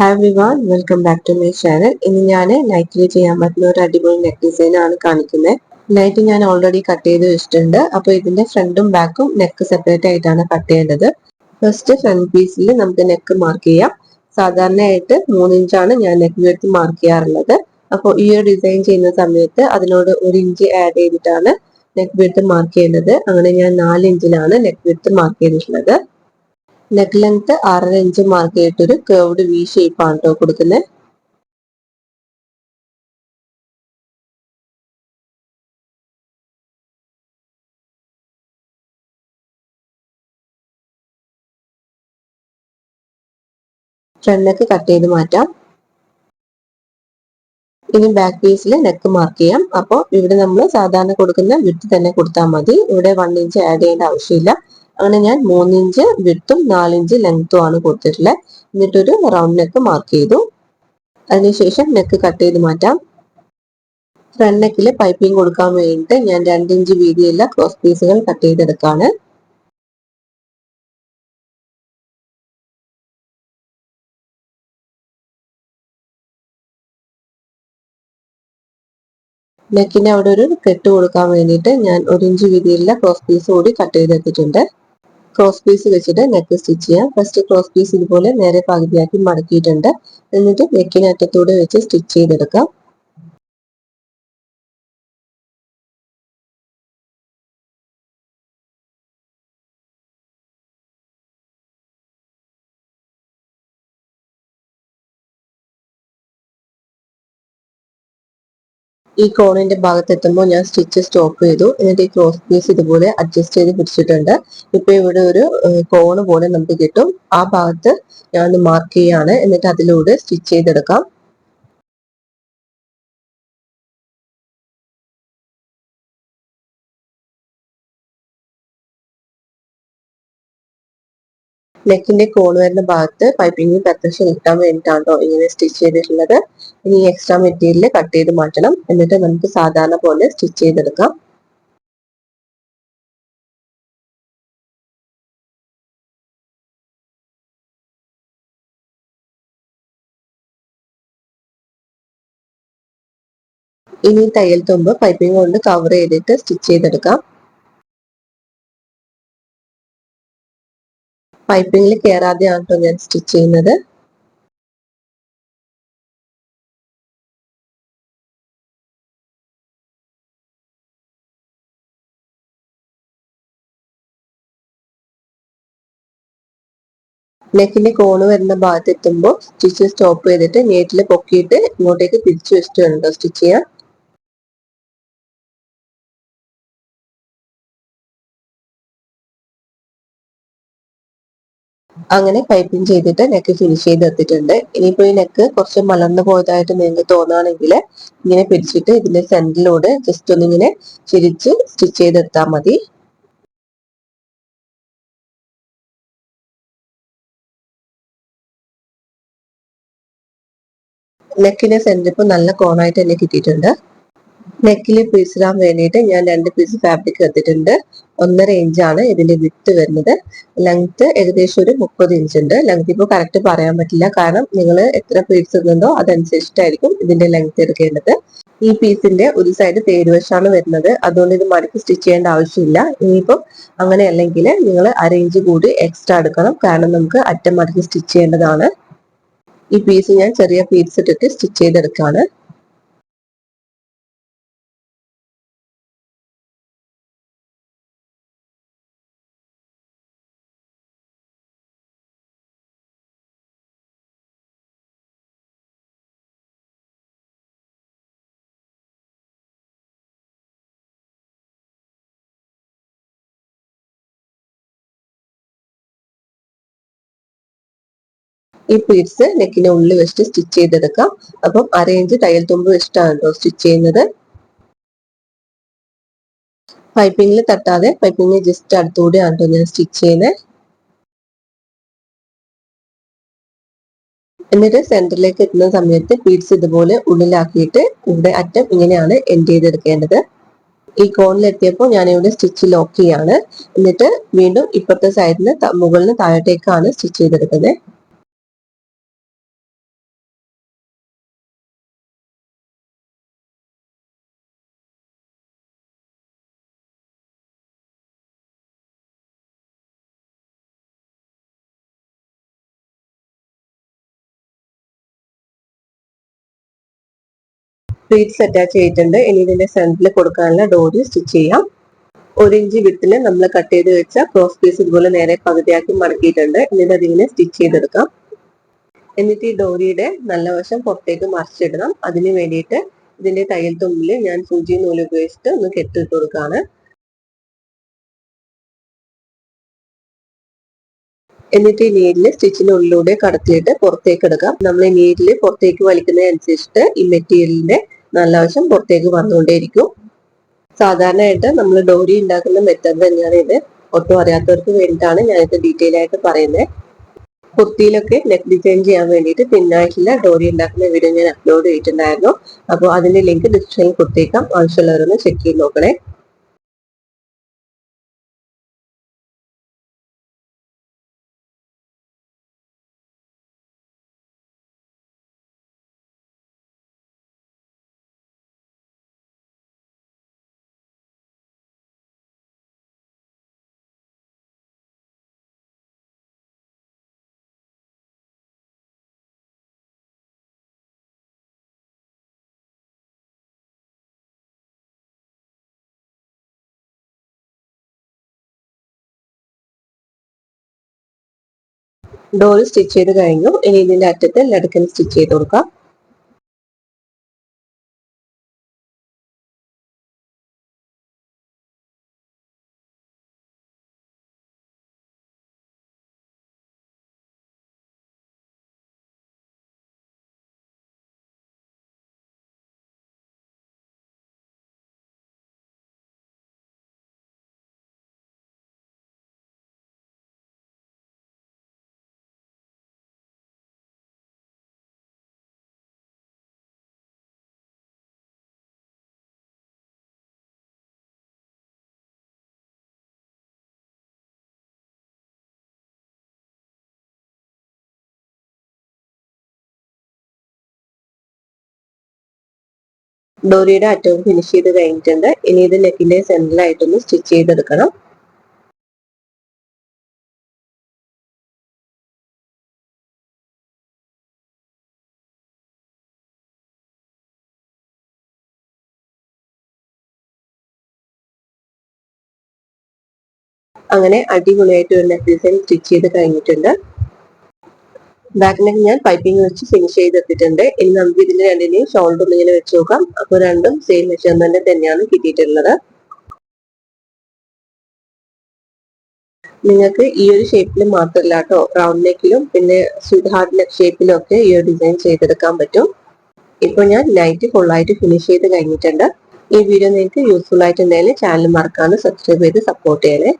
Hi Vivaan welcome back to my channel ഇന്ന് ഞാൻ നൈറ്റിൽ ചെയ്യാൻ പറ്റുന്ന ഒരു അടിപൊളി നെക്ക് ഡിസൈൻ ആണ് കാണിക്കുന്നത് നൈറ്റ് ഞാൻ ഓൾറെഡി കട്ട് ചെയ്ത് വെച്ചിട്ടുണ്ട്. അപ്പോൾ ഇതിന്റെ ഫ്രണ്ടും ബാക്കും നെക്ക് സെപ്പറേറ്റ് ആയിട്ടാണ് കട്ട് ചെയ്യേണ്ടത്. ഫസ്റ്റ് ഫ്രണ്ട് പീസിൽ നമുക്ക് നെക്ക് മാർക്ക് ചെയ്യാം. സാധാരണയായിട്ട് മൂന്നിഞ്ചാണ് ഞാൻ നെക്ക് വെട്ടി മാർക്ക് ചെയ്യാറുള്ളത്. അപ്പോൾ ഈ ഒരു ഡിസൈൻ ചെയ്യുന്ന സമയത്ത് അതിനോട് ഒരു ഇഞ്ച് ആഡ് ചെയ്തിട്ടാണ് നെക്ക് വിട്ട് മാർക്ക് ചെയ്യേണ്ടത്. അങ്ങനെ ഞാൻ നാല് ഇഞ്ചിലാണ് നെക്ക് വിട്ട് മാർക്ക് ചെയ്തിട്ടുള്ളത്. നെക്ക് ലെങ്ത് ആറര ഇഞ്ച് മാർക്ക് ചെയ്തിട്ടൊരു കേർവ്ഡ് വി ഷേപ്പ് ആണ് കേട്ടോ കൊടുക്കുന്നത് ഫ്രണ്ട് കട്ട് ചെയ്ത് മാറ്റാം. ഇനി ബാക്ക് പീസിൽ നെക്ക് മാർക്ക് ചെയ്യാം. അപ്പോൾ ഇവിടെ നമ്മൾ സാധാരണ കൊടുക്കുന്ന വിട്ട് തന്നെ കൊടുത്താൽ മതി. ഇവിടെ വൺ ഇഞ്ച് ആഡ് ചെയ്യേണ്ട ആവശ്യമില്ല. അങ്ങനെ ഞാൻ മൂന്നിഞ്ച് വിട്ടും നാലിഞ്ച് ലെങ്ത്തും ആണ് കൊടുത്തിട്ടുള്ളത് എന്നിട്ടൊരു റൗണ്ട് നെക്ക് മാർക്ക് ചെയ്തു. അതിനുശേഷം നെക്ക് കട്ട് ചെയ്ത് മാറ്റാം. ഫ്രണ്ട് നെക്കിൽ പൈപ്പിംഗ് കൊടുക്കാൻ വേണ്ടിയിട്ട് ഞാൻ രണ്ടിഞ്ച് വീതിയുള്ള ക്രോസ് പീസുകൾ കട്ട് ചെയ്തെടുക്കാണ്. നെക്കിന് അവിടെ ഒരു കെട്ട് കൊടുക്കാൻ വേണ്ടിയിട്ട് ഞാൻ ഒരു ഇഞ്ച് വീതിയുള്ള ക്രോസ് പീസ് കൂടി കട്ട് ചെയ്തെടുത്തിട്ടുണ്ട്. ക്രോസ് പീസ് വെച്ചിട്ട് നെക്ക് സ്റ്റിച്ച് ചെയ്യാം. ഫസ്റ്റ് ക്രോസ് പീസ് ഇതുപോലെ നേരെ പകുതിയാക്കി മടക്കിയിട്ടുണ്ട്. എന്നിട്ട് നെക്കിന് അറ്റത്തൂടെ വെച്ച് സ്റ്റിച്ച് ചെയ്തെടുക്കാം. ഈ കോണിന്റെ ഭാഗത്ത് എത്തുമ്പോൾ ഞാൻ സ്റ്റിച്ച് സ്റ്റോപ്പ് ചെയ്തു. എന്നിട്ട് ഈ ക്രോസ് പീസ് ഇതുപോലെ അഡ്ജസ്റ്റ് ചെയ്ത് പിടിച്ചിട്ടുണ്ട്. ഇപ്പൊ ഇവിടെ ഒരു കോണ് പോലെ നമുക്ക് കിട്ടും. ആ ഭാഗത്ത് ഞാൻ ഒന്ന് മാർക്ക് ചെയ്യാണ്. എന്നിട്ട് അതിലൂടെ സ്റ്റിച്ച് ചെയ്തെടുക്കാം. നെക്കിന്റെ കോൺ വരുന്ന ഭാഗത്ത് പൈപ്പിംഗ് പെർഫെക്ഷൻ കിട്ടാൻ വേണ്ടിയിട്ടാണ് ഇങ്ങനെ സ്റ്റിച്ച് ചെയ്തിട്ടുള്ളത്? ഇനി എക്സ്ട്രാ മെറ്റീരിയൽ കട്ട് ചെയ്ത് മാറ്റണം. എന്നിട്ട് നമുക്ക് സാധാരണ പോലെ സ്റ്റിച്ച് ചെയ്തെടുക്കാം. ഇനി തയ്യൽ തുമ്പ് പൈപ്പിംഗ് കൊണ്ട് കവർ ചെയ്തിട്ട് സ്റ്റിച്ച് ചെയ്തെടുക്കാം. പൈപ്പിംഗിൽ കയറാതെയാണ് കേട്ടോ ഞാൻ സ്റ്റിച്ച് ചെയ്യുന്നത്. നെക്കിന്റെ കോണ് വരുന്ന ഭാഗത്ത് എത്തുമ്പോൾ സ്റ്റിച്ച് സ്റ്റോപ്പ് ചെയ്തിട്ട് നീറ്റിൽ പൊക്കിയിട്ട് ഇങ്ങോട്ടേക്ക് തിരിച്ചു വെച്ചിട്ട് വേണം സ്റ്റിച്ച് ചെയ്യാൻ. അങ്ങനെ പൈപ്പിംഗ് ചെയ്തിട്ട് നെക്ക് ഫിനിഷ് ചെയ്ത് എത്തിയിട്ടുണ്ട് ഇനിയിപ്പോ ഈ നെക്ക് കുറച്ച് മലർന്നു പോയതായിട്ട് നിങ്ങൾക്ക് തോന്നുകയാണെങ്കിൽ ഇങ്ങനെ പിടിച്ചിട്ട് ഇതിന്റെ സെന്ററിലൂടെ ജസ്റ്റ് ഒന്നിങ്ങനെ ചിരിച്ച് സ്റ്റിച്ച് ചെയ്തെടുത്താൽ മതി. നെക്കിന്റെ സെന്റർ ഇപ്പൊ നല്ല കോണായിട്ട് തന്നെ കിട്ടിയിട്ടുണ്ട്. നെക്കിൽ പീസിടാൻ വേണ്ടിയിട്ട് ഞാൻ രണ്ട് പീസ് ഫാബ്രിക് എടുത്തിട്ടുണ്ട്. ഒന്നര ഇഞ്ചാണ് ഇതിന്റെ വിത്ത് വരുന്നത്. ലെങ്ത് ഏകദേശം ഒരു മുപ്പത് ഇഞ്ച് ഉണ്ട്. ലെങ്ത് ഇപ്പോൾ കറക്റ്റ് പറയാൻ പറ്റില്ല. കാരണം നിങ്ങൾ എത്ര പീസ് ഇടുന്നുണ്ടോ അതനുസരിച്ചിട്ടായിരിക്കും ഇതിന്റെ ലെങ്ത് എടുക്കേണ്ടത്. ഈ പീസിന്റെ ഒരു സൈഡ് തേരുവശാണ് വരുന്നത്. അതുകൊണ്ട് ഇത് മടക്കി സ്റ്റിച്ച് ചെയ്യേണ്ട ആവശ്യമില്ല. ഇനിയിപ്പോൾ അങ്ങനെ അല്ലെങ്കിൽ നിങ്ങൾ അര ഇഞ്ച് കൂടി എക്സ്ട്രാ എടുക്കണം. കാരണം നമുക്ക് അറ്റം മടക്കി സ്റ്റിച്ച് ചെയ്യേണ്ടതാണ്. ഈ പീസ് ഞാൻ ചെറിയ പീസ് ഇട്ടിട്ട് സ്റ്റിച്ച് ചെയ്തെടുക്കാണ്. ഈ പീഡ്സ് നെക്കിന്റെ ഉള്ളിൽ വെച്ചിട്ട് സ്റ്റിച്ച് ചെയ്തെടുക്കാം. അപ്പം അരയിഞ്ച് തയ്യൽ തുമ്പ് വെച്ചിട്ടാണ് സ്റ്റിച്ച് ചെയ്യുന്നത്. പൈപ്പിങ്ങിൽ തട്ടാതെ പൈപ്പിംഗ് ജസ്റ്റ് അടുത്തുകൂടെയാണ് കേട്ടോ ഞാൻ സ്റ്റിച്ച് ചെയ്യുന്നത് എന്നിട്ട് സെന്ററിലേക്ക് എത്തുന്ന സമയത്ത് പീഡ്സ് ഇതുപോലെ ഉള്ളിലാക്കിയിട്ട് ഇവിടെ അറ്റം ഇങ്ങനെയാണ് എൻഡ് ചെയ്തെടുക്കേണ്ടത്. ഈ ഞാൻ ഇവിടെ സ്റ്റിച്ച് ലോക്ക് ചെയ്യാണ്. എന്നിട്ട് വീണ്ടും ഇപ്പുറത്തെ സൈഡിന് മുകളിൽ താഴോട്ടേക്കാണ് സ്റ്റിച്ച് ചെയ്തെടുക്കുന്നത്. പ്ലീറ്റ്സ് അറ്റാച്ച് ചെയ്തിട്ടുണ്ട് ഇനി ഇതിന്റെ സെന്ററിൽ കൊടുക്കാനുള്ള ഡോറി സ്റ്റിച്ച് ചെയ്യാം. ഒരു ഇഞ്ച് വിട്ടിൽ നമ്മൾ കട്ട് ചെയ്ത് വെച്ച ക്രോസ് പീസ് ഇതുപോലെ നേരെ പകുതിയാക്കി മടക്കിയിട്ടുണ്ട്. എന്നിട്ട് അതിങ്ങനെ സ്റ്റിച്ച് ചെയ്തെടുക്കാം. എന്നിട്ട് ഈ ഡോറിയുടെ നല്ല വശം പുറത്തേക്ക് മറിച്ചിടണം. അതിന് വേണ്ടിയിട്ട് ഇതിന്റെ തയ്യൽ തുമ്പിൽ ഞാൻ സൂചി നൂൽ ഉപയോഗിച്ചിട്ട് ഒന്ന് കെട്ടിട്ട് കൊടുക്കാണ്. എന്നിട്ട് ഈ നീരിൽ സ്റ്റിച്ചിന്റെ ഉള്ളിലൂടെ കടത്തിയിട്ട് പുറത്തേക്ക് എടുക്കാം നമ്മൾ ഈ നീരിൽ പുറത്തേക്ക് വലിക്കുന്നതിനനുസരിച്ചിട്ട് ഈ മെറ്റീരിയലിന്റെ നല്ല വശം പുറത്തേക്ക് വന്നുകൊണ്ടേയിരിക്കും. സാധാരണയായിട്ട് നമ്മൾ ഡോരി ഉണ്ടാക്കുന്ന മെത്തേഡ് തന്നെയാണ് ഇത്. ഒട്ടും അറിയാത്തവർക്ക് വേണ്ടിയിട്ടാണ് ഞാനിത് ഡീറ്റെയിൽ ആയിട്ട് പറയുന്നത്. കുർത്തിയിലൊക്കെ നെക്ക് ഡിസൈൻ ചെയ്യാൻ വേണ്ടിയിട്ട് തിന്നായിട്ടുള്ള ഡോറി ഉണ്ടാക്കുന്ന വീഡിയോ ഞാൻ അപ്ലോഡ് ചെയ്തിട്ടുണ്ടായിരുന്നു. അപ്പോൾ അതിന്റെ ലിങ്ക് ഡിസ്ക്രിപ്ഷനിൽ കൊടുത്തേക്കാം. ആവശ്യമുള്ളവരൊന്ന് ചെക്ക് ചെയ്ത് നോക്കണേ. ഡോറി സ്റ്റിച്ച് ചെയ്ത് കഴിഞ്ഞു. ഇനി ഇതിന്റെ അറ്റത്ത് ലടുക്കൻ സ്റ്റിച്ച് ചെയ്ത് കൊടുക്കാം. ഡോറിയുടെ അറ്റവും ഫിനിഷ് ചെയ്ത് കഴിഞ്ഞിട്ടുണ്ട്. ഇനി ഇത് നെക്കിന്റെ സെന്ററിലായിട്ടൊന്ന് സ്റ്റിച്ച് ചെയ്തെടുക്കണം. അങ്ങനെ അടിപൊളിയായിട്ട് ഒരു നെക്ക് ഡിസൈൻ സ്റ്റിച്ച് ചെയ്ത് കഴിഞ്ഞിട്ടുണ്ട്. ബാക്ക് ഞാൻ പൈപ്പിംഗ് വെച്ച് ഫിനിഷ് ചെയ്തെത്തിയിട്ടുണ്ട് ഇനി നമുക്ക് ഇതിന്റെ രണ്ടിനെയും ഷോൾഡർ ഇങ്ങനെ വെച്ച് നോക്കാം. അപ്പൊ രണ്ടും സെയിം മെഷർമെന്റ് തന്നെയാണ് കിട്ടിയിട്ടുള്ളത്. നിങ്ങൾക്ക് ഈ ഒരു ഷേപ്പിൽ മാത്രമല്ല കേട്ടോ റൗണ്ട് നെക്കിലും പിന്നെ സ്വീറ്റ് ഹാർട്ട് നെക്ക് ഷേപ്പിലും ഒക്കെ ഈ ഒരു ഡിസൈൻ ചെയ്തെടുക്കാൻ പറ്റും. ഇപ്പൊ ഞാൻ നൈറ്റ് ഫുള്ളായിട്ട് ഫിനിഷ് ചെയ്ത് കഴിഞ്ഞിട്ടുണ്ട്. ഈ വീഡിയോ നിങ്ങൾക്ക് യൂസ്ഫുൾ ആയിട്ടുണ്ടെങ്കിൽ ചാനൽ മറക്കാതെ സബ്സ്ക്രൈബ് ചെയ്ത് സപ്പോർട്ട് ചെയ്യണേ.